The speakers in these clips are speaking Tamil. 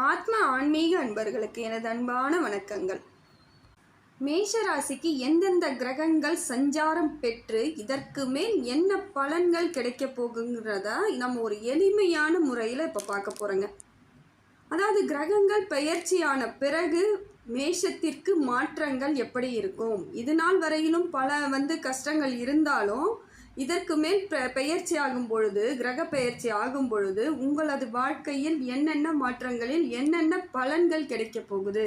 ஆத்ம ஆன்மீக அன்பர்களுக்கு எனது அன்பான வணக்கங்கள். மேஷராசிக்கு எந்தெந்த கிரகங்கள் சஞ்சாரம் பெற்று இதற்கு மேல் என்ன பலன்கள் கிடைக்க போகுங்கிறத நம்ம ஒரு எளிமையான முறையில் இப்போ பார்க்க போகிறோங்க அதாவது கிரகங்கள் பெயர்ச்சியான பிறகு மேஷத்திற்கு மாற்றங்கள் எப்படி இருக்கும்? இது நாள் வரையிலும் பல வந்து கஷ்டங்கள் இருந்தாலும் இதற்கு மேல் பெயர்ச்சி ஆகும் பொழுது கிரக பெயர்ச்சி ஆகும் பொழுது உங்களது வாழ்க்கையில் என்னென்ன மாற்றங்களில் என்னென்ன பலன்கள் கிடைக்கப் போகுது?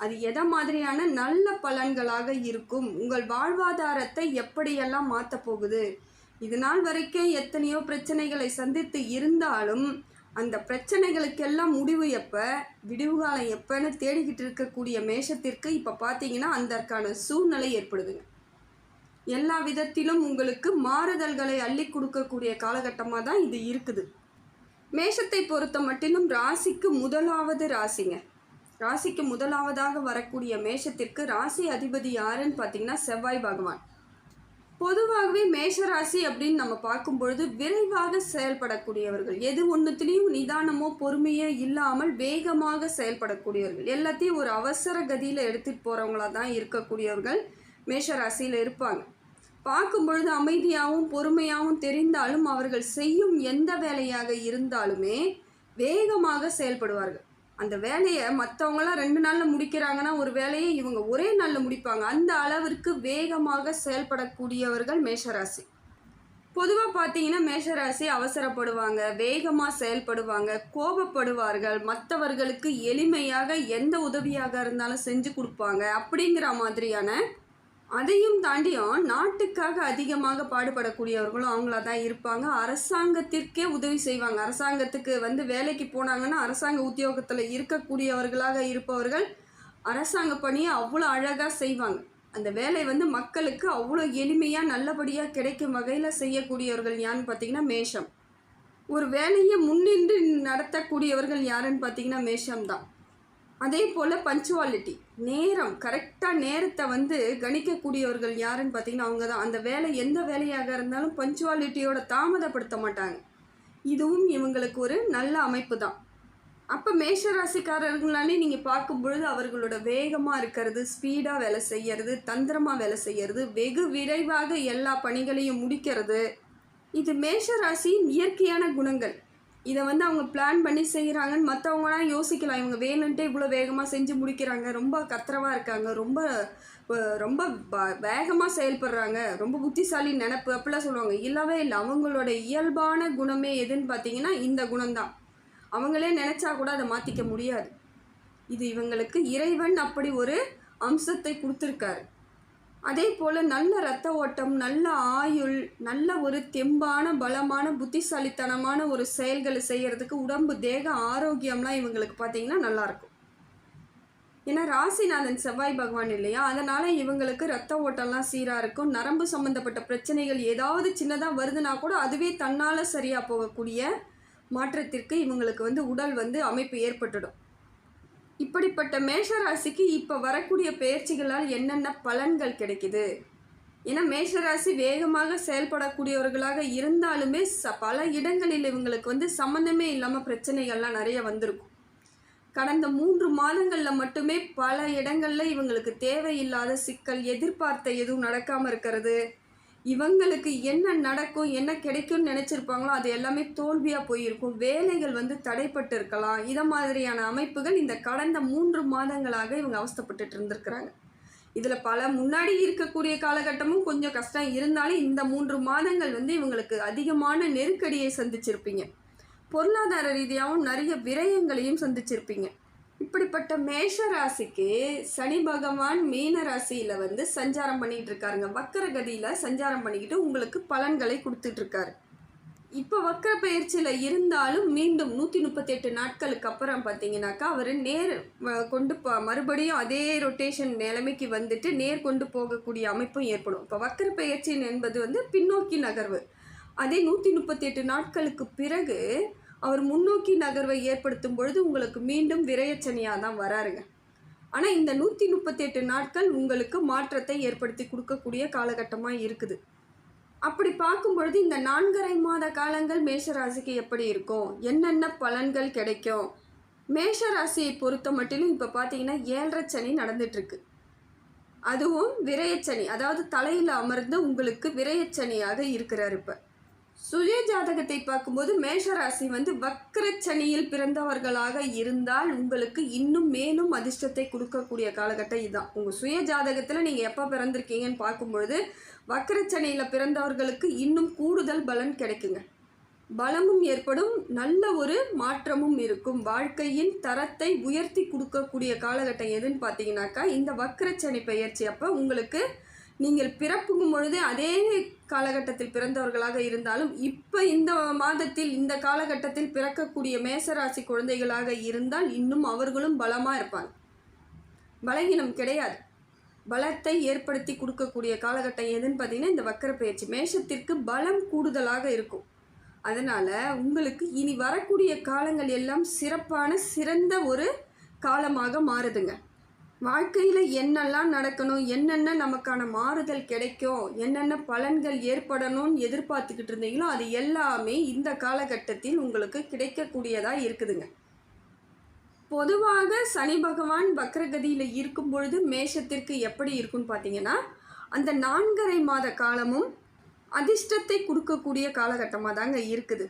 அது எதை மாதிரியான நல்ல பலன்களாக இருக்கும்? உங்கள் வாழ்வாதாரத்தை எப்படியெல்லாம் மாற்றப் போகுது? இது நாள் வரைக்கும் எத்தனையோ பிரச்சனைகளை சந்தித்து இருந்தாலும் அந்த பிரச்சனைகளுக்கெல்லாம் முடிவு எப்போ விடிவு காலம் எப்போன்னு தேடிக்கிட்டு இருக்கக்கூடிய மேஷத்திற்கு இப்போ பார்த்தீங்கன்னா அதற்கான சூழ்நிலை ஏற்படுதுங்க. எல்லா விதத்திலும் உங்களுக்கு மாறுதல்களை அள்ளி கொடுக்கக்கூடிய காலகட்டமாக தான் இது இருக்குது. மேஷத்தை பொறுத்த மட்டிலும் ராசிக்கு முதலாவது ராசிங்க. ராசிக்கு முதலாவதாக வரக்கூடிய மேஷத்திற்கு ராசி அதிபதி யாருன்னு பார்த்தீங்கன்னா செவ்வாய் பகவான். பொதுவாகவே மேஷ ராசி அப்படின்னு நம்ம பார்க்கும் பொழுது விரைவாக செயல்படக்கூடியவர்கள். எது ஒன்றுத்துலேயும் நிதானமோ பொறுமையோ இல்லாமல் வேகமாக செயல்படக்கூடியவர்கள். எல்லாத்தையும் ஒரு அவசர கதியில் எடுத்துகிட்டு போகிறவங்களா தான் இருக்கக்கூடியவர்கள். மேஷ ராசியில் இருப்பாங்க. பார்க்கும் பொழுது அமைதியாகவும் பொறுமையாகவும் தெரிந்தாலும் அவர்கள் செய்யும் எந்த வேலையாக இருந்தாலுமே வேகமாக செயல்படுவார்கள். அந்த வேலையை மற்றவங்களாம் ரெண்டு நாளில் முடிக்கிறாங்கன்னா ஒரு வேலையை இவங்க ஒரே நாளில் முடிப்பாங்க. அந்த அளவிற்கு வேகமாக செயல்படக்கூடியவர்கள் மேஷராசி. பொதுவாக பார்த்தீங்கன்னா மேஷராசி அவசரப்படுவாங்க வேகமாக செயல்படுவாங்க கோபப்படுவார்கள். மற்றவர்களுக்கு எளிமையாக எந்த உதவியாக இருந்தாலும் செஞ்சு கொடுப்பாங்க அப்படிங்கிற மாதிரியான அதையும் தாண்டியும் நாட்டுக்காக அதிகமாக பாடுபடக்கூடியவர்களும் அவங்களா தான் இருப்பாங்க. அரசாங்கத்திற்கே உதவி செய்வாங்க. அரசாங்கத்துக்கு வந்து வேலைக்கு போனாங்கன்னா அரசாங்க உத்தியோகத்தில் இருக்கக்கூடியவர்களாக இருப்பவர்கள் அரசாங்க பணியை அவ்வளோ அழகாக செய்வாங்க. அந்த வேலை வந்து மக்களுக்கு அவ்வளோ எளிமையாக நல்லபடியாக கிடைக்கும் வகையில் செய்யக்கூடியவர்கள் யாருன்னு பார்த்தீங்கன்னா மேஷம். ஒரு வேலையை முன்னின்று நடத்தக்கூடியவர்கள் யாருன்னு பார்த்தீங்கன்னா மேஷம் தான். அதே போல் பஞ்சுவாலிட்டி நேரம் கரெக்டாக நேரத்தை வந்து கணிக்கக்கூடியவர்கள் யாருன்னு பார்த்தீங்கன்னா அவங்க தான் அந்த வேலை எந்த வேலையாக இருந்தாலும் பஞ்சுவாலிட்டியோட தாமதப்படுத்த மாட்டாங்க. இதுவும் இவங்களுக்கு ஒரு நல்ல அமைப்பு தான் அப்போ மேஷராசிக்காரர்களாலே நீங்கள் பார்க்கும் பொழுது அவர்களோட வேகமாக இருக்கிறது ஸ்பீடாக வேலை செய்கிறது தந்திரமாக வேலை செய்கிறது வெகு விரைவாக எல்லா பணிகளையும் முடிக்கிறது. இது மேஷராசியின் இயற்கையான குணங்கள். இதை வந்து அவங்க பிளான் பண்ணி செய்கிறாங்கன்னு மற்றவங்களாம் யோசிக்கலாம். இவங்க வேணுன்ட்டு இவ்வளோ வேகமாக செஞ்சு முடிக்கிறாங்க. ரொம்ப கத்திரவாக இருக்காங்க. ரொம்ப ரொம்ப வேகமாக செயல்படுறாங்க. ரொம்ப புத்திசாலி நினப்பு அப்படிலாம் சொல்லுவாங்க. இல்லவே இல்லை. அவங்களோட இயல்பான குணமே எதுன்னு பார்த்தீங்கன்னா இந்த குணம்தான். அவங்களே நினச்சா கூட அதை மாற்றிக்க முடியாது. இது இவங்களுக்கு இறைவன் அப்படி ஒரு அம்சத்தை கொடுத்துருக்காரு. அதே போல் நல்ல இரத்த ஓட்டம் நல்ல ஆயுள் நல்ல ஒரு தெம்பான பலமான புத்திசாலித்தனமான ஒரு செயல்களை செய்கிறதுக்கு உடம்பு தேக ஆரோக்கியம்லாம் இவங்களுக்கு பார்த்தீங்கன்னா நல்லாயிருக்கும். ஏன்னா ராசிநாதன் செவ்வாய் பகவான் இல்லையா? அதனால் இவங்களுக்கு ரத்த ஓட்டம்லாம் சீராக இருக்கும். நரம்பு சம்மந்தப்பட்ட பிரச்சனைகள் ஏதாவது சின்னதாக வருதுன்னா கூட அதுவே தன்னால் சரியாக போகக்கூடிய மாற்றத்திற்கு இவங்களுக்கு வந்து உடல் வந்து அமைப்பு ஏற்பட்டுடும். இப்படிப்பட்ட மேஷராசிக்கு இப்போ வரக்கூடிய பயிற்சிகளால் என்னென்ன பலன்கள் கிடைக்குது? ஏன்னா மேஷராசி வேகமாக செயல்படக்கூடியவர்களாக இருந்தாலுமே ச பல இடங்களில் இவங்களுக்கு வந்து சம்மந்தமே இல்லாமல் பிரச்சனைகள்லாம் நிறைய வந்திருக்கும். கடந்த மூன்று மாதங்களில் மட்டுமே பல இடங்களில் இவங்களுக்கு தேவையில்லாத சிக்கல் எதிர்பார்த்த எதுவும் நடக்காமல் இருக்கிறது. இவங்களுக்கு என்ன நடக்கும் என்ன கிடைக்கும்னு நினச்சிருப்பாங்களோ அது எல்லாமே தோல்வியாக போயிருக்கும். வேலைகள் வந்து தடைப்பட்டு இருக்கலாம் இதை மாதிரியான அமைப்புகள் இந்த கடந்த மூன்று மாதங்களாக இவங்க அவஸ்தப்பட்டுட்டு இருந்திருக்கிறாங்க. இதில் பல முன்னாடி இருக்கக்கூடிய காலகட்டமும் கொஞ்சம் கஷ்டம். இருந்தாலும் இந்த மூன்று மாதங்கள் வந்து இவங்களுக்கு அதிகமான நெருக்கடியை சந்திச்சிருப்பீங்க. பொருளாதார ரீதியாகவும் நிறைய விரயங்களையும் சந்திச்சிருப்பீங்க. இப்படிப்பட்ட மேஷ ராசிக்கு சனி பகவான் மீன ராசியில் வந்து சஞ்சாரம் பண்ணிகிட்டு இருக்காருங்க வக்கர சஞ்சாரம் பண்ணிக்கிட்டு உங்களுக்கு பலன்களை கொடுத்துட்டு இருக்காரு இப்போ வக்கர பயிற்சியில் இருந்தாலும் மீண்டும் நூற்றி முப்பத்தெட்டு நாட்களுக்கு அப்புறம் பார்த்தீங்கன்னாக்கா அவர் நேர் வ- கொண்டு போ மறுபடியும் அதே ரொட்டேஷன் நிலைமைக்கு வந்துட்டு நேர் கொண்டு போகக்கூடிய அமைப்பும் ஏற்படும். இப்போ வக்கர பயிற்சி என்பது வந்து பின்னோக்கி நகர்வு. அதே நூற்றி முப்பத்தெட்டு நாட்களுக்கு பிறகு அவர் முன்னோக்கி நகர்வை ஏற்படுத்தும் பொழுது உங்களுக்கு மீண்டும் விரயச்சனியாக தான் வராருங்க. ஆனால் இந்த நூற்றி முப்பத்தெட்டு நாட்கள் உங்களுக்கு மாற்றத்தை ஏற்படுத்தி கொடுக்கக்கூடிய காலகட்டமாக இருக்குது. அப்படி பார்க்கும் பொழுது இந்த நான்கரை மாத காலங்கள் மேஷராசிக்கு எப்படி இருக்கும்? என்னென்ன பலன்கள் கிடைக்கும்? மேஷ ராசியை பொறுத்த மட்டிலும் இப்போ பார்த்தீங்கன்னா ஏழரை சனி நடந்துட்டுருக்கு. அதுவும் விரயச்சனி அதாவது தலையில் அமர்ந்து உங்களுக்கு விரயச்சனியாக இருக்கிறார் இப்போ. சுய ஜாதகத்தை பார்க்கும்போது மேஷராசி வந்து வக்கரச்சனியில் பிறந்தவர்களாக இருந்தால் உங்களுக்கு இன்னும் மேலும் அதிர்ஷ்டத்தை கொடுக்கக்கூடிய காலகட்டம் இதுதான். உங்கள் சுய ஜாதகத்தில் நீங்கள் எப்போ பிறந்திருக்கீங்கன்னு பார்க்கும்பொழுது வக்கரச்சனியில் பிறந்தவர்களுக்கு இன்னும் கூடுதல் பலன் கிடைக்குங்க. பலமும் ஏற்படும் நல்ல ஒரு மாற்றமும் இருக்கும். வாழ்க்கையின் தரத்தை உயர்த்தி கொடுக்கக்கூடிய காலகட்டம் எதுன்னு பார்த்தீங்கன்னாக்கா இந்த வக்கரச்சனி பயிற்சி அப்போ உங்களுக்கு நீங்கள் பிறப்புக்கும் பொழுது அதே காலகட்டத்தில் பிறந்தவர்களாக இருந்தாலும் இப்போ இந்த மாதத்தில் இந்த காலகட்டத்தில் பிறக்கக்கூடிய மேசராசி குழந்தைகளாக இருந்தால் இன்னும் அவர்களும் பலமாக இருப்பாங்க. பலகீனம் கிடையாது. பலத்தை ஏற்படுத்தி கொடுக்கக்கூடிய காலகட்டம் எதுன்னு பார்த்தீங்கன்னா இந்த வக்கர பயிற்சி மேஷத்திற்கு பலம் கூடுதலாக இருக்கும். அதனால் உங்களுக்கு இனி வரக்கூடிய காலங்கள் எல்லாம் சிறப்பான சிறந்த ஒரு காலமாக மாறுதுங்க. வாழ்க்கையில் என்னெல்லாம் நடக்கணும் என்னென்ன நமக்கான மாறுதல் கிடைக்கும் என்னென்ன பலன்கள் ஏற்படணும்னு எதிர்பார்த்துக்கிட்டு இருந்தீங்களோ அது எல்லாமே இந்த காலகட்டத்தில் உங்களுக்கு கிடைக்கக்கூடியதாக இருக்குதுங்க. பொதுவாக சனி பகவான் வக்ரகதியில் இருக்கும் பொழுது மேஷத்திற்கு எப்படி இருக்குன்னு பார்த்தீங்கன்னா அந்த நான்கரை மாத காலமும் அதிர்ஷ்டத்தை கொடுக்கக்கூடிய காலகட்டமாக தாங்க இருக்குது.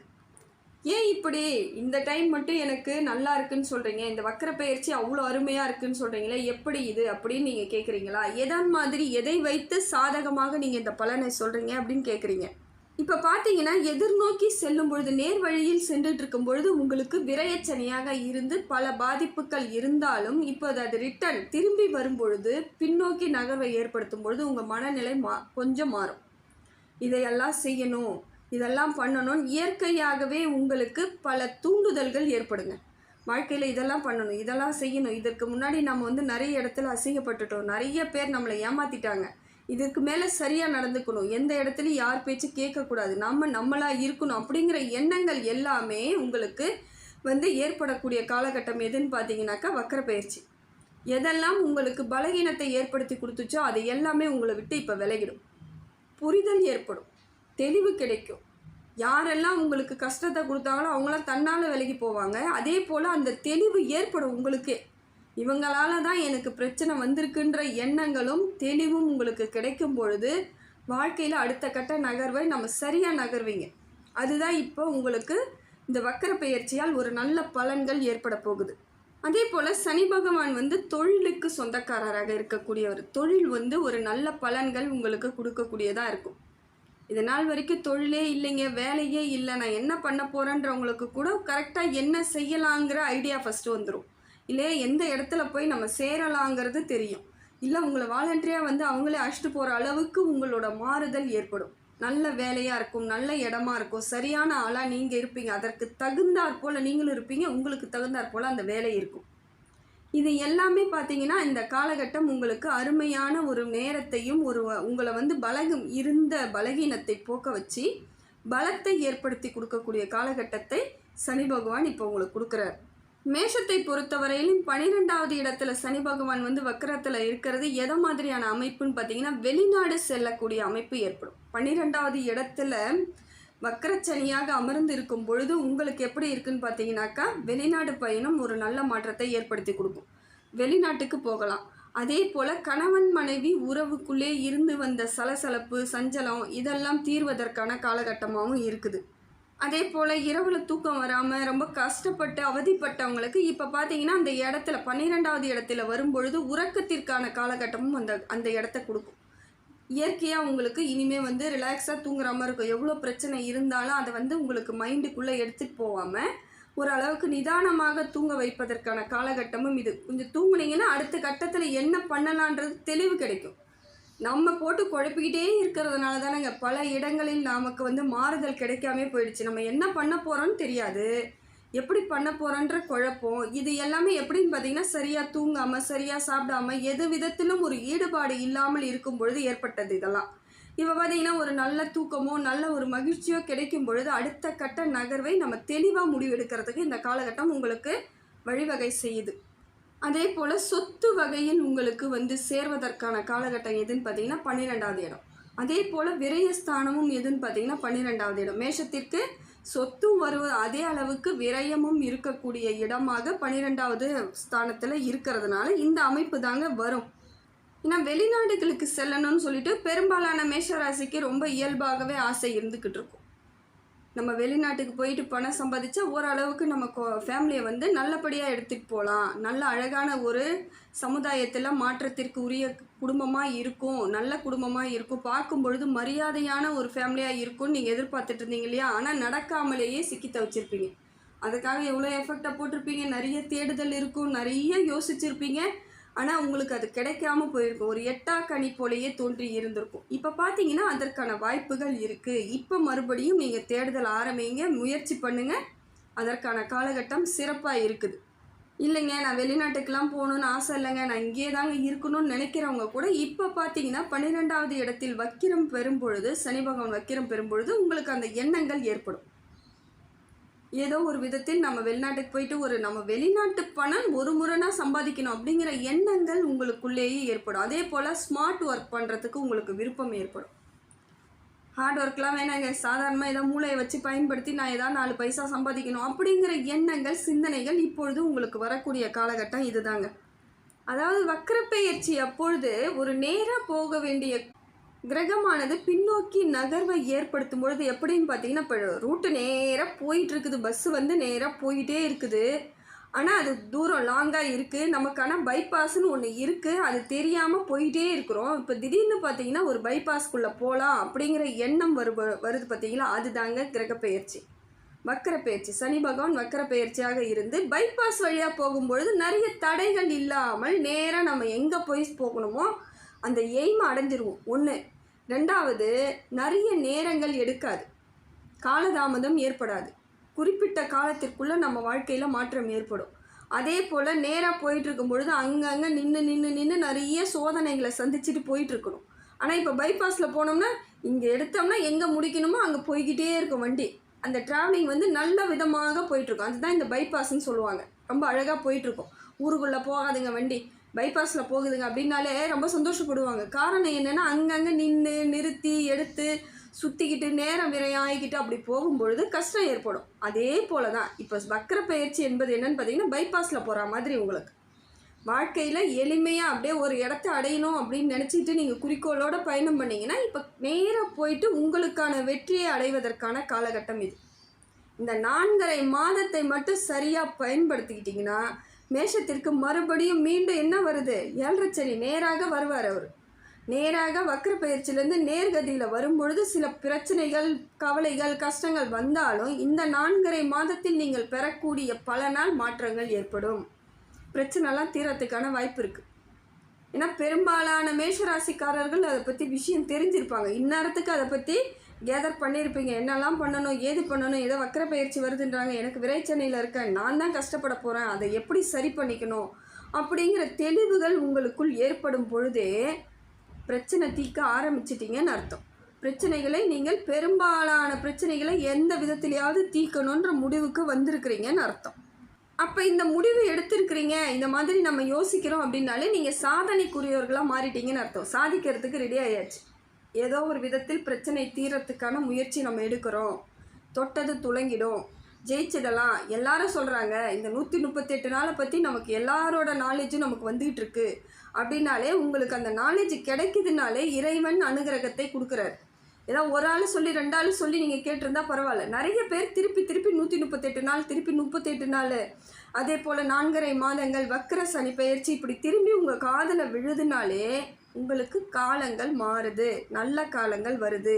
ஏன் இப்படி? இந்த டைம் மட்டும் எனக்கு நல்லா இருக்குன்னு சொல்கிறீங்க இந்த வக்கர பயிற்சி அவ்வளோ அருமையாக இருக்குன்னு சொல்கிறீங்களே எப்படி இது அப்படின்னு நீங்கள் கேட்குறீங்களா எதன் மாதிரி எதை வைத்து சாதகமாக நீங்கள் இந்த பலனை சொல்கிறீங்க அப்படின்னு கேட்குறீங்க இப்போ பார்த்தீங்கன்னா எதிர்நோக்கி செல்லும் பொழுது நேர் வழியில் சென்றுட்டு இருக்கும் பொழுது உங்களுக்கு விரையச்சனையாக இருந்து பல பாதிப்புகள் இருந்தாலும் இப்போது அது ரிட்டர்ன் திரும்பி வரும் பொழுது பின்னோக்கி நகர்வை ஏற்படுத்தும் பொழுது உங்கள் மனநிலை மா கொஞ்சம் மாறும். இதையெல்லாம் செய்யணும். இதெல்லாம் பண்ணணும். இயற்கையாகவே உங்களுக்கு பல தூண்டுதல்கள் ஏற்படுங்க. வாழ்க்கையில் இதெல்லாம் பண்ணணும். இதெல்லாம் செய்யணும். இதற்கு முன்னாடி நம்ம வந்து நிறைய இடத்துல அசிங்கப்பட்டுட்டோம். நிறைய பேர் நம்மளை ஏமாத்திட்டாங்க. இதுக்கு மேலே சரியாக நடந்துக்கணும். எந்த இடத்துலையும் யார் பேச்சு கேட்கக்கூடாது. நம்ம நம்மளாக இருக்கணும் அப்படிங்கிற எண்ணங்கள் எல்லாமே உங்களுக்கு வந்து ஏற்படக்கூடிய காலகட்டம் எதுன்னு பார்த்தீங்கன்னாக்கா வக்கர பயிற்சி எதெல்லாம் உங்களுக்கு பலகீனத்தை ஏற்படுத்தி கொடுத்துச்சோ அது எல்லாமே உங்களை விட்டு இப்போ விலகிடும். புரிதல் ஏற்படும். தெளிவு கிடைக்கும். யாரெல்லாம் உங்களுக்கு கஷ்டத்தை கொடுத்தாங்களோ அவங்களாம் தன்னால் விலகி போவாங்க. அதே போல் அந்த தெளிவு ஏற்படும் உங்களுக்கே. இவங்களால தான் எனக்கு பிரச்சனை வந்திருக்குன்ற எண்ணங்களும் தெளிவும் உங்களுக்கு கிடைக்கும் பொழுது வாழ்க்கையில் அடுத்த கட்ட நகர்வை நம்ம சரியாக நகர்வீங்க. அதுதான் இப்போ உங்களுக்கு இந்த வக்கர பயிற்சியால் ஒரு நல்ல பலன்கள் ஏற்பட போகுது. அதே போல் சனி பகவான் வந்து தொழிலுக்கு சொந்தக்காரராக இருக்கக்கூடியவர் தொழில் வந்து ஒரு நல்ல பலன்கள் உங்களுக்கு கொடுக்கக்கூடியதாக இருக்கும். இது நாள் வரைக்கும் தொழிலே இல்லைங்க வேலையே இல்லை. நான் என்ன பண்ண போகிறேன்றவங்களுக்கு கூட கரெக்டாக என்ன செய்யலாங்கிற ஐடியா ஃபஸ்ட்டு வந்துடும் இல்லையா எந்த இடத்துல போய் நம்ம சேரலாங்கிறது தெரியும். இல்லை உங்களை வாலண்டரியாக வந்து அவங்களே அழைச்சிட்டு போகிற அளவுக்கு உங்களோட மாறுதல் ஏற்படும். நல்ல வேலையாக இருக்கும் நல்ல இடமா இருக்கும் சரியான ஆளாக நீங்கள் இருப்பீங்க. அதற்கு தகுந்தாற் போல் நீங்களும் இருப்பீங்க உங்களுக்கு தகுந்தாற் போல் அந்த வேலை இருக்கும். இது எல்லாமே பார்த்தீங்கன்னா இந்த காலகட்டம் உங்களுக்கு அருமையான ஒரு நேரத்தையும் ஒரு உங்களை வந்து பலகம் இருந்த பலகீனத்தை போக்க வச்சு பலத்தை ஏற்படுத்தி கொடுக்கக்கூடிய காலகட்டத்தை சனி பகவான் இப்போ உங்களுக்கு கொடுக்குறாரு. மேஷத்தை பொறுத்தவரையிலும் பனிரெண்டாவது இடத்துல சனி பகவான் வந்து வக்கரத்தில் இருக்கிறது எதை மாதிரியான அமைப்புன்னு பார்த்தீங்கன்னா வெளிநாடு செல்லக்கூடிய அமைப்பு ஏற்படும். பன்னிரெண்டாவது இடத்துல வக்கரச்சனியாக அமர்ந்து இருக்கும் பொழுது உங்களுக்கு எப்படி இருக்குன்னு பார்த்தீங்கன்னாக்கா வெளிநாடு பயணம் ஒரு நல்ல மாற்றத்தை ஏற்படுத்தி கொடுக்கும். வெளிநாட்டுக்கு போகலாம். அதே போல் கணவன் மனைவி உறவுக்குள்ளே இருந்து வந்த சலசலப்பு சஞ்சலம் இதெல்லாம் தீர்வதற்கான காலகட்டமாகவும் இருக்குது. அதே போல் இரவில் தூக்கம் வராமல் ரொம்ப கஷ்டப்பட்டு அவதிப்பட்டவங்களுக்கு இப்போ பார்த்தீங்கன்னா அந்த இடத்துல பன்னிரெண்டாவது இடத்துல வரும்பொழுது உறக்கத்திற்கான காலகட்டமும் அந்த அந்த இடத்த கொடுக்கும். இயற்கையாக உங்களுக்கு இனிமேல் வந்து ரிலாக்ஸாக தூங்குற மாதிரி இருக்கும். எவ்வளோ பிரச்சனை இருந்தாலும் அதை வந்து உங்களுக்கு மைண்டுக்குள்ளே எடுத்துகிட்டு போகாமல் ஓரளவுக்கு நிதானமாக தூங்க வைப்பதற்கான காலகட்டமும் இது. கொஞ்சம் தூங்குனீங்கன்னா அடுத்த கட்டத்தில் என்ன பண்ணலான்றது தெளிவு கிடைக்கும். நம்ம போட்டு குழப்பிக்கிட்டே இருக்கிறதுனால தானேங்க. பல இடங்களில் நமக்கு வந்து மாறுதல் கிடைக்காமே போயிடுச்சு. நம்ம என்ன பண்ண போகிறோன்னு தெரியாது. எப்படி பண்ண போகிறன்ற குழப்பம். இது எல்லாமே எப்படின்னு பார்த்தீங்கன்னா சரியாக தூங்காமல் சரியாக சாப்பிடாம எது விதத்திலும் ஒரு ஈடுபாடு இல்லாமல் இருக்கும் பொழுது ஏற்பட்டது இதெல்லாம். இப்போ பார்த்தீங்கன்னா ஒரு நல்ல தூக்கமோ நல்ல ஒரு மகிழ்ச்சியோ கிடைக்கும் பொழுது அடுத்த கட்ட நகர்வை நம்ம தெளிவாக முடிவெடுக்கிறதுக்கு இந்த காலகட்டம் உங்களுக்கு வழிவகை செய்யுது. அதே போல் சொத்து வகையில் உங்களுக்கு வந்து சேர்வதற்கான காலகட்டம் எதுன்னு பார்த்தீங்கன்னா பன்னிரெண்டாவது இடம். அதே போல் விரயஸ்தானமும் எதுன்னு பார்த்தீங்கன்னா பன்னிரெண்டாவது இடம். மேஷத்திற்கு சொத்தும் வருவது அதே அளவுக்கு விரயமும் இருக்கக்கூடிய இடமாக பன்னிரெண்டாவது ஸ்தானத்தில் இருக்கிறதுனால இந்த அமைப்பு தாங்க வரும். ஏன்னா வெளிநாடுகளுக்கு செல்லணும்னு சொல்லிட்டு பெரும்பாலான மேஷராசிக்கு ரொம்ப இயல்பாகவே ஆசை இருந்துக்கிட்டு இருக்கும். நம்ம வெளிநாட்டுக்கு போயிட்டு பணம் சம்பாதிச்சா ஓரளவுக்கு நம்ம ஃபேமிலியை வந்து நல்லபடியாக எடுத்துகிட்டு போகலாம் நல்ல அழகான ஒரு சமுதாயத்தில் மாற்றத்திற்கு உரிய குடும்பமாக இருக்கும். நல்ல குடும்பமாக இருக்கும். பார்க்கும் பொழுது மரியாதையான ஒரு ஃபேமிலியாக இருக்கும்னு நீங்கள் எதிர்பார்த்துட்டு இருந்தீங்க இல்லையா? ஆனால் நடக்காமலேயே சிக்கி வச்சுருப்பீங்க அதுக்காக எவ்வளோ எஃபெக்டாக போட்டிருப்பீங்க? நிறைய தேடுதல் இருக்கும். நிறைய யோசிச்சிருப்பீங்க. ஆனால் உங்களுக்கு அது கிடைக்காம போயிருக்கும். ஒரு எட்டா கனி போலேயே தோன்றி இருந்திருக்கும். இப்போ பார்த்தீங்கன்னா அதற்கான வாய்ப்புகள் இருக்குது இப்போ மறுபடியும் நீங்கள் தேடுதல் ஆரம்பிங்க முயற்சி பண்ணுங்கள் அதற்கான காலகட்டம் சிறப்பாக இருக்குது. இல்லைங்க நான் வெளிநாட்டுக்கெலாம் போகணுன்னு ஆசை இல்லைங்க. நான் இங்கே தாங்க இருக்கணும்னு நினைக்கிறவங்க கூட இப்போ பார்த்தீங்கன்னா பன்னிரெண்டாவது இடத்தில் வக்கிரம் பெறும் பொழுது சனி பகவான் வக்கிரம் பெறும் பொழுது உங்களுக்கு அந்த எண்ணங்கள் ஏற்படும். ஏதோ ஒரு விதத்தில் நம்ம வெளிநாட்டுக்கு போயிட்டு ஒரு நம்ம வெளிநாட்டு பணம் ஒரு முறைனா சம்பாதிக்கணும் அப்படிங்கிற எண்ணங்கள் உங்களுக்குள்ளேயே ஏற்படும். அதே போல் ஸ்மார்ட் ஒர்க் பண்ணுறதுக்கு உங்களுக்கு விருப்பம் ஏற்படும். ஹார்ட் ஒர்க்லாம் வேணாங்க. சாதாரணமாக ஏதோ மூளையை வச்சு பயன்படுத்தி நான் ஏதாவது நாலு பைசா சம்பாதிக்கணும் அப்படிங்கிற எண்ணங்கள் சிந்தனைகள் இப்பொழுது உங்களுக்கு வரக்கூடிய காலகட்டம் இதுதாங்க. அதாவது வக்கரப்பெயர்ச்சி அப்பொழுது ஒரு நேராக போக வேண்டிய கிரகமானது பின்னோக்கி நகர்வை ஏற்படுத்தும் பொழுது எப்படின்னு பார்த்தீங்கன்னா இப்போ ரூட்டு நேராக போயிட்டு இருக்குது. பஸ்ஸு வந்து நேராக போயிட்டே இருக்குது. ஆனால் அது தூரம் லாங்காக இருக்குது நமக்கான பைபாஸ்னு ஒன்று இருக்குது அது தெரியாமல் போயிட்டே இருக்கிறோம். இப்போ திடீர்னு பார்த்தீங்கன்னா ஒரு பைபாஸ்க்குள்ளே போகலாம் அப்படிங்கிற எண்ணம் வரு வருது பார்த்தீங்களா? அதுதாங்க கிரகப்பெயர்ச்சி. வக்கர பயிற்சி சனி பகவான் வக்கர பயிற்சியாக இருந்து பைபாஸ் வழியாக போகும்பொழுது நிறைய தடைகள் இல்லாமல் நேராக நம்ம எங்கே போய் போகணுமோ அந்த எய்மை அடைஞ்சிருவோம். ஒன்று ரெண்டாவது நிறைய நேரங்கள் எடுக்காது. காலதாமதம் ஏற்படாது. குறிப்பிட்ட காலத்திற்குள்ளே நம்ம வாழ்க்கையில் மாற்றம் ஏற்படும். அதே போல் நேராக போயிட்டுருக்கும் பொழுது அங்கங்கே நின்று நின்று நின்று நிறைய சோதனைகளை சந்திச்சுட்டு போயிட்டுருக்கணும். ஆனால் இப்போ பைபாஸில் போனோம்னா இங்கே எடுத்தோம்னா எங்கே முடிக்கணுமோ அங்கே போய்கிட்டே இருக்கும் வண்டி. அந்த ட்ராவலிங் வந்து நல்ல விதமாக போயிட்டுருக்கும். அதுதான் இந்த பைபாஸ்ன்னு சொல்லுவாங்க. ரொம்ப அழகாக போயிட்டுருக்கும். ஊருக்குள்ளே போகாதுங்க வண்டி. பைபாஸில் போகுதுங்க அப்படின்னாலே ரொம்ப சந்தோஷப்படுவாங்க. காரணம் என்னென்னா அங்கங்கே நின்று நிறுத்தி எடுத்து சுற்றிக்கிட்டு நேரம் விரையாகிக்கிட்டு அப்படி போகும்பொழுது கஷ்டம் ஏற்படும். அதே போல தான் இப்போ வக்கர பயிற்சி என்பது என்னன்னு பார்த்தீங்கன்னா பைபாஸில் போகிற மாதிரி உங்களுக்கு. வாழ்க்கையில் எளிமையாக அப்படியே ஒரு இடத்த அடையணும் அப்படின்னு நினச்சிட்டு நீங்கள் குறிக்கோளோட பயணம் பண்ணிங்கன்னா இப்போ நேராக போயிட்டு உங்களுக்கான வெற்றியை அடைவதற்கான காலகட்டம் இது. இந்த நான்கரை மாதத்தை மட்டும் சரியாக பயன்படுத்திக்கிட்டிங்கன்னா மேஷத்திற்கு மறுபடியும் மீண்டும் என்ன வருது? ஏழரை சனி நேராக வருவார் அவர். நேராக வக்கர பயிற்சியிலேருந்து நேர்கதியில் வரும்பொழுது சில பிரச்சனைகள் கவலைகள் கஷ்டங்கள் வந்தாலும் இந்த நான்கரை மாதத்தில் நீங்கள் பெறக்கூடிய பல நாள் மாற்றங்கள் ஏற்படும். பிரச்சனைலாம் தீரத்துக்கான வாய்ப்பு இருக்குது ஏன்னா பெரும்பாலான மேஷராசிக்காரர்கள் அதை பற்றி விஷயம் தெரிஞ்சிருப்பாங்க. இந்நேரத்துக்கு அதை பற்றி கேதர் பண்ணியிருப்பீங்க என்னெல்லாம் பண்ணணும் ஏது பண்ணணும் ஏதோ வக்கர பயிற்சி வருதுன்றாங்க. எனக்கு விரைச்சனையில் இருக்கேன். நான் தான் கஷ்டப்பட போகிறேன் அதை எப்படி சரி பண்ணிக்கணும்? அப்படிங்கிற தெளிவுகள் உங்களுக்குள் ஏற்படும் பொழுதே பிரச்சனை தீர்க்க ஆரம்பிச்சிட்டிங்கன்னு அர்த்தம். பிரச்சனைகளை நீங்கள் பெரும்பாலான பிரச்சனைகளை எந்த விதத்திலையாவது தீர்க்கணுன்ற முடிவுக்கு வந்திருக்கிறீங்கன்னு அர்த்தம். அப்போ இந்த முடிவு எடுத்திருக்கிறீங்க. இந்த மாதிரி நம்ம யோசிக்கிறோம் அப்படின்னாலே நீங்கள் சாதனைக்குரியவர்களாக மாறிட்டீங்கன்னு அர்த்தம். சாதிக்கிறதுக்கு ரெடி ஆயாச்சு. ஏதோ ஒரு விதத்தில் பிரச்சனை தீரத்துக்கான முயற்சி நம்ம எடுக்கிறோம். தொட்டது துளங்கிடும். ஜெயிச்சதெல்லாம் எல்லாரும் சொல்கிறாங்க இந்த நூற்றி முப்பத்தெட்டு நாளை பற்றி நமக்கு எல்லாரோட நாலேஜும் நமக்கு வந்துகிட்டு இருக்கு. அப்படின்னாலே உங்களுக்கு அந்த நாலேஜ் கிடைக்குதுனாலே இறைவன் அனுகிரகத்தை கொடுக்குறாரு. ஏதோ ஒரு ஆள் சொல்லி ரெண்டு ஆள் சொல்லி நீங்கள் கேட்டிருந்தா பரவாயில்ல. நிறைய பேர் திருப்பி திருப்பி நூற்றி முப்பத்தெட்டு நாள் திருப்பி முப்பத்தெட்டு நாள். அதே போல் நான்கரை மாதங்கள் வக்கர சனி பயிற்சி இப்படி திரும்பி உங்கள் காதில் விழுதுனாலே உங்களுக்கு காலங்கள் மாறுது. நல்ல காலங்கள் வருது.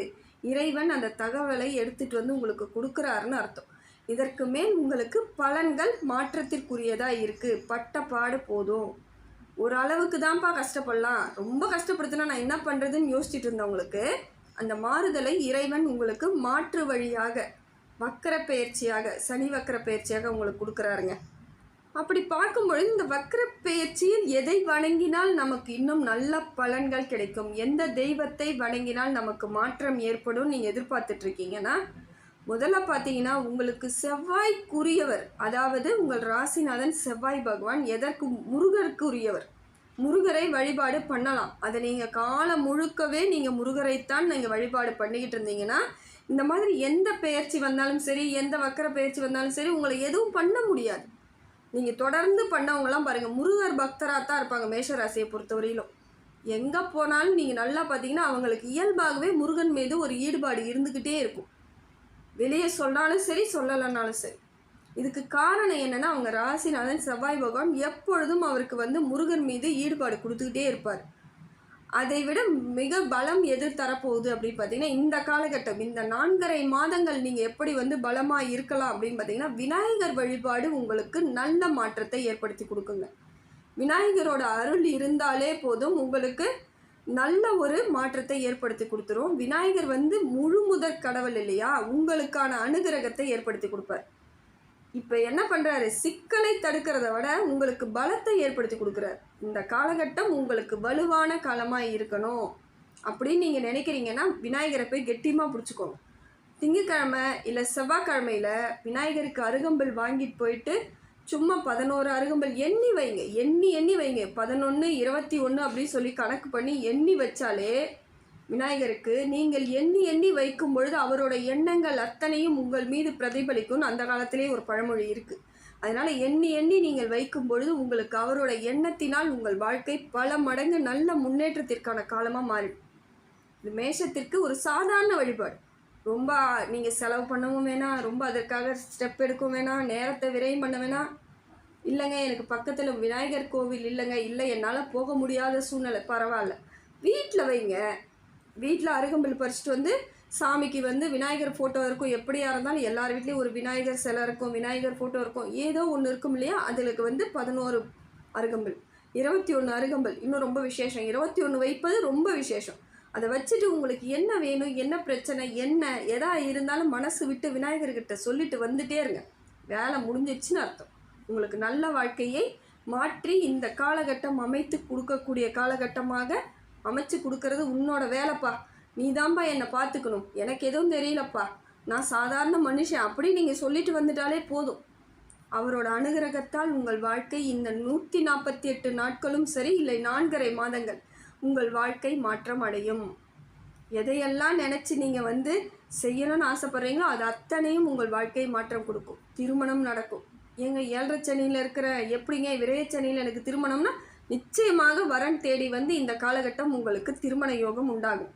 இறைவன் அந்த தகவலை எடுத்துகிட்டு வந்து உங்களுக்கு கொடுக்குறாருன்னு அர்த்தம். இதற்கு மேல் உங்களுக்கு பலன்கள் மாற்றத்திற்குரியதாக இருக்குது பட்ட பாடு போதும். ஒரு அளவுக்கு தான்ப்பா கஷ்டப்படலாம். ரொம்ப கஷ்டப்படுத்தினா நான் என்ன பண்ணுறதுன்னு யோசிச்சுட்டு இருந்தவங்களுக்கு அந்த மாறுதலை இறைவன் உங்களுக்கு மாற்று வழியாக வக்கர பயிற்சியாக சனி வக்கர பயிற்சியாக உங்களுக்கு கொடுக்குறாருங்க. அப்படி பார்க்கும்பொழுது இந்த வக்ர பெயர்ச்சியில் எதை வணங்கினால் நமக்கு இன்னும் நல்ல பலன்கள் கிடைக்கும்? எந்த தெய்வத்தை வணங்கினால் நமக்கு மாற்றம் ஏற்படும்? நீங்கள் எதிர்பார்த்துட்டு இருக்கீங்கன்னா முதல்ல பார்த்தீங்கன்னா உங்களுக்கு செவ்வாய்க்குரியவர் அதாவது உங்கள் ராசிநாதன் செவ்வாய் பகவான் எதற்கு? முருகருக்குரியவர். முருகரை வழிபாடு பண்ணலாம். அதை நீங்கள் காலம் முழுக்கவே நீங்கள் முருகரைத்தான் நீங்கள் வழிபாடு பண்ணிக்கிட்டு இருந்தீங்கன்னா இந்த மாதிரி எந்த பெயர்ச்சி வந்தாலும் சரி எந்த வக்கர பெயர்ச்சி வந்தாலும் சரி உங்களை எதுவும் பண்ண முடியாது. நீங்கள் தொடர்ந்து பண்ணவங்களாம் பாருங்கள் முருகர் பக்தராக தான் இருப்பாங்க மேஷராசியை பொறுத்தவரையிலும். எங்கே போனாலும் நீங்கள் நல்லா பார்த்தீங்கன்னா அவங்களுக்கு இயல்பாகவே முருகன் மீது ஒரு ஈடுபாடு இருந்துக்கிட்டே இருக்கும். வெளியே சொன்னாலும் சரி சொல்லலைன்னாலும் சரி. இதுக்கு காரணம் என்னென்னா அவங்க ராசிநாதன் செவ்வாய் பகவான் எப்பொழுதும் அவருக்கு வந்து முருகன் மீது ஈடுபாடு கொடுத்துக்கிட்டே இருப்பார். அதை விட மிக பலம் எது தரப்போகுது அப்படின்னு பார்த்தீங்கன்னா இந்த காலகட்டம் இந்த நான்கரை மாதங்கள் நீங்கள் எப்படி வந்து பலமாக இருக்கலாம் அப்படின்னு பார்த்தீங்கன்னா விநாயகர் வழிபாடு உங்களுக்கு நல்ல மாற்றத்தை ஏற்படுத்தி கொடுக்குங்க. விநாயகரோட அருள் இருந்தாலே போதும் உங்களுக்கு நல்ல ஒரு மாற்றத்தை ஏற்படுத்தி கொடுத்துரும். விநாயகர் வந்து முழு முதற் கடவுள் இல்லையா? உங்களுக்கான அனுகிரகத்தை ஏற்படுத்தி கொடுப்பார். இப்போ என்ன பண்ணுறாரு சிக்கலை தடுக்கிறத விட உங்களுக்கு பலத்தை ஏற்படுத்தி கொடுக்குறாரு. இந்த காலகட்டம் உங்களுக்கு வலுவான காலமாக இருக்கணும் அப்படின்னு நீங்கள் நினைக்கிறீங்கன்னா விநாயகரை போய் கெட்டியமாக பிடிச்சிக்கோங்க. திங்கக்கிழமை இல்லை செவ்வாய்க்கிழமையில் விநாயகருக்கு அருகம்பல் வாங்கிட்டு போயிட்டு சும்மா பதினோரு அருகம்பல் எண்ணி வைங்க. எண்ணி எண்ணி வைங்க. பதினொன்று இருபத்தி ஒன்று அப்படின்னு சொல்லி கணக்கு பண்ணி எண்ணி வச்சாலே விநாயகருக்கு நீங்கள் எண்ணி எண்ணி வைக்கும் பொழுது அவரோட எண்ணங்கள் அத்தனையும் உங்கள் மீது பிரதிபலிக்கும்னு அந்த காலத்திலே ஒரு பழமொழி இருக்குது அதனால் எண்ணி எண்ணி நீங்கள் வைக்கும் பொழுது உங்களுக்கு அவரோட எண்ணத்தினால் உங்கள் வாழ்க்கை பல மடங்கு நல்ல முன்னேற்றத்திற்கான காலமாக மாறிடும் இது மேஷத்திற்கு ஒரு சாதாரண வழிபாடு. ரொம்ப நீங்கள் செலவு பண்ணவும் வேணாம் ரொம்ப அதற்காக ஸ்டெப் எடுக்கவும் வேணாம் நேரத்தை விரயம் பண்ண வேணாம் இல்லைங்க எனக்கு பக்கத்தில் விநாயகர் கோவில் இல்லைங்க இல்லை என்னால் போக முடியாத சூழ்நிலை பரவாயில்ல. வீட்டில் வைங்க. வீட்டில் அருகம்புல் பறிச்சுட்டு வந்து சாமிக்கு வந்து விநாயகர் ஃபோட்டோ இருக்கும். எப்படியா இருந்தாலும் எல்லார் வீட்லேயும் ஒரு விநாயகர் சிலை இருக்கும் விநாயகர் ஃபோட்டோ இருக்கும். ஏதோ ஒன்று இருக்கும் இல்லையா? அதுக்கு வந்து பதினோரு அருகம்புல். இருபத்தி ஒன்று அருகம்புல். இன்னும் ரொம்ப விசேஷம். இருபத்தி ஒன்று வைப்பது ரொம்ப விசேஷம். அதை வச்சுட்டு உங்களுக்கு என்ன வேணும் என்ன பிரச்சனை என்ன எதா இருந்தாலும் மனசு விட்டு விநாயகர்கிட்ட சொல்லிட்டு வந்துட்டே இருங்க. வேலை முடிஞ்சிடுச்சுன்னு அர்த்தம். உங்களுக்கு நல்ல வாழ்க்கையை மாற்றி இந்த காலகட்டம் அமைத்து கொடுக்கக்கூடிய காலகட்டமாக அமைச்சு கொடுக்கறது உன்னோட வேலைப்பா. நீ தான்ப்பா என்னை பார்த்துக்கணும். எனக்கு எதுவும் தெரியலப்பா. நான் சாதாரண மனுஷன். அப்படி நீங்கள் சொல்லிட்டு வந்துட்டாலே போதும். அவரோட அனுகிரகத்தால் உங்கள் வாழ்க்கை இந்த நூற்றி நாற்பத்தி எட்டு நாட்களும் சரி இல்லை நான்கரை மாதங்கள் உங்கள் வாழ்க்கை மாற்றம் அடையும். எதையெல்லாம் நினச்சி நீங்கள் வந்து செய்யணும்னு ஆசைப்பட்றீங்களோ அது அத்தனையும் உங்கள் வாழ்க்கை மாற்றம் கொடுக்கும். திருமணம் நடக்கும். ஏங்க ஏழரை சனியில் இருக்கிற எப்படிங்க விரையச்சனியில் எனக்கு திருமணம்னா நிச்சயமாக வரன் தேடி வந்து இந்த காலகட்டம் உங்களுக்கு திருமண யோகம் உண்டாகும்.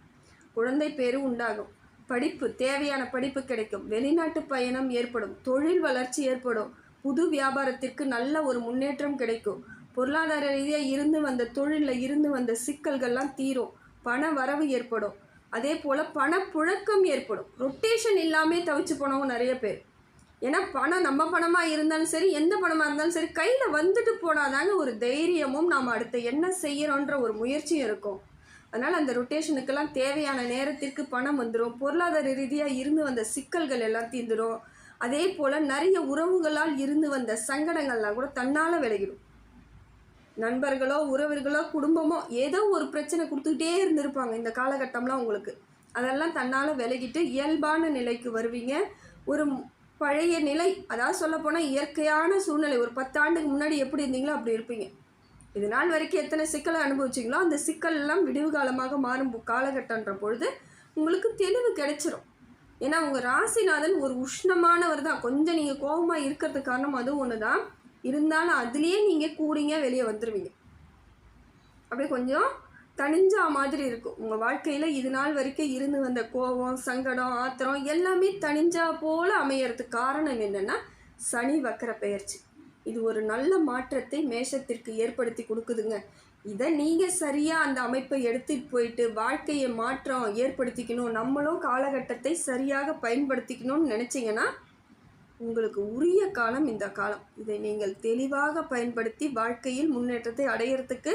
குழந்தை பேரு உண்டாகும். படிப்பு தேவையான படிப்பு கிடைக்கும். வெளிநாட்டு பயணம் ஏற்படும். தொழில் வளர்ச்சி ஏற்படும். புது வியாபாரத்திற்கு நல்ல ஒரு முன்னேற்றம் கிடைக்கும். பொருளாதார ரீதியாக இருந்து வந்த தொழிலில் இருந்து வந்த சிக்கல்கள்லாம் தீரும். பண வரவு ஏற்படும். அதே போல் பணப்புழக்கம் ஏற்படும். ரொட்டேஷன் இல்லாமல் தவிச்சு போனவங்க நிறைய பேர். ஏன்னா பணம் நம்ம பணமாக இருந்தாலும் சரி எந்த பணமாக இருந்தாலும் சரி கையில் வந்துட்டு போனாதாங்க ஒரு தைரியமும் நாம் அடுத்து என்ன செய்கிறோன்ற ஒரு முயற்சியும் இருக்கும். அதனால் அந்த ரொட்டேஷனுக்கெல்லாம் தேவையான நேரத்திற்கு பணம் வந்துடும் பொருளாதார ரீதியாக இருந்து வந்த சிக்கல்கள் எல்லாம் தீர்ந்துடும் அதே போல் நிறைய உறவுகளால் இருந்து வந்த சங்கடங்கள்லாம் கூட தன்னால் விலகிடும். நண்பர்களோ உறவர்களோ குடும்பமோ ஏதோ ஒரு பிரச்சனை கொடுத்துக்கிட்டே இருந்திருப்பாங்க இந்த காலகட்டம்லாம் உங்களுக்கு. அதெல்லாம் தன்னால் விலகிட்டு இயல்பான நிலைக்கு வருவீங்க. ஒரு பழைய நிலை அதாவது சொல்லப்போனால் இயற்கையான சூழ்நிலை. ஒரு பத்தாண்டுக்கு முன்னாடி எப்படி இருந்தீங்களோ அப்படி இருப்பீங்க. இது நாள் வரைக்கும் எத்தனை சிக்கலை அனுபவிச்சிங்களோ அந்த சிக்கலெல்லாம் விடிவு காலமாக மாறும் காலகட்டன்ற பொழுது உங்களுக்கு தெளிவு கிடைச்சிரும். ஏன்னா உங்கள் ராசிநாதன் ஒரு உஷ்ணமானவர் தான். கொஞ்சம் நீங்கள் கோபமாக இருக்கிறதுக்கு காரணம் அதுவும் ஒன்று தான். இருந்தாலும் அதுலேயே நீங்கள் கூடிங்க வெளியே வந்துடுவீங்க அப்படியே கொஞ்சம் தனிஞ்சா மாதிரி இருக்கும். உங்கள் வாழ்க்கையில் இது நாள் வரைக்கும் இருந்து வந்த கோபம் சங்கடம் ஆத்திரம் எல்லாமே தனிஞ்சா போல் அமையறதுக்கு காரணம் என்னென்னா சனி வக்கர பெயர்ச்சி. இது ஒரு நல்ல மாற்றத்தை மேஷத்திற்கு ஏற்படுத்தி கொடுக்குதுங்க. இதை நீங்கள் சரியாக அந்த அமைப்பை எடுத்துகிட்டு போயிட்டு வாழ்க்கையை மாற்றம் ஏற்படுத்திக்கணும் நம்மளும் காலகட்டத்தை சரியாக பயன்படுத்திக்கணும்னு நினச்சிங்கன்னா உங்களுக்கு உரிய காலம் இந்த காலம். இதை நீங்கள் தெளிவாக பயன்படுத்தி வாழ்க்கையில் முன்னேற்றத்தை அடையிறதுக்கு